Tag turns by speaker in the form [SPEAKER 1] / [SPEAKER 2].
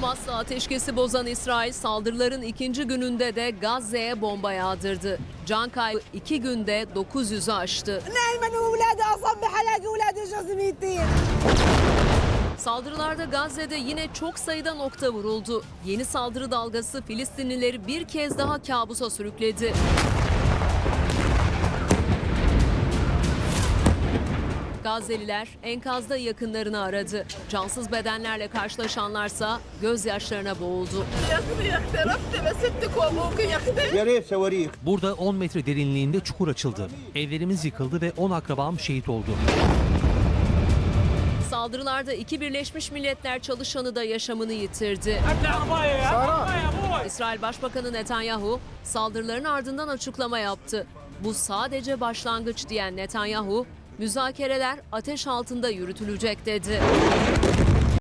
[SPEAKER 1] Hamas'la ateşkesi bozan İsrail saldırıların ikinci gününde de Gazze'ye bomba yağdırdı. Can kaybı iki günde 900'ü aştı. Saldırılarda Gazze'de yine çok sayıda nokta vuruldu. Yeni saldırı dalgası Filistinlileri bir kez daha kabusa sürükledi. Gazze'liler enkazda yakınlarını aradı. Cansız bedenlerle karşılaşanlarsa gözyaşlarına boğuldu.
[SPEAKER 2] Burada 10 metre derinliğinde çukur açıldı. Evlerimiz yıkıldı ve 10 akrabam şehit oldu.
[SPEAKER 1] Saldırılarda iki Birleşmiş Milletler çalışanı da yaşamını yitirdi. İsrail Başbakanı Netanyahu saldırıların ardından açıklama yaptı. Bu sadece başlangıç diyen Netanyahu, müzakereler ateş altında yürütülecek dedi.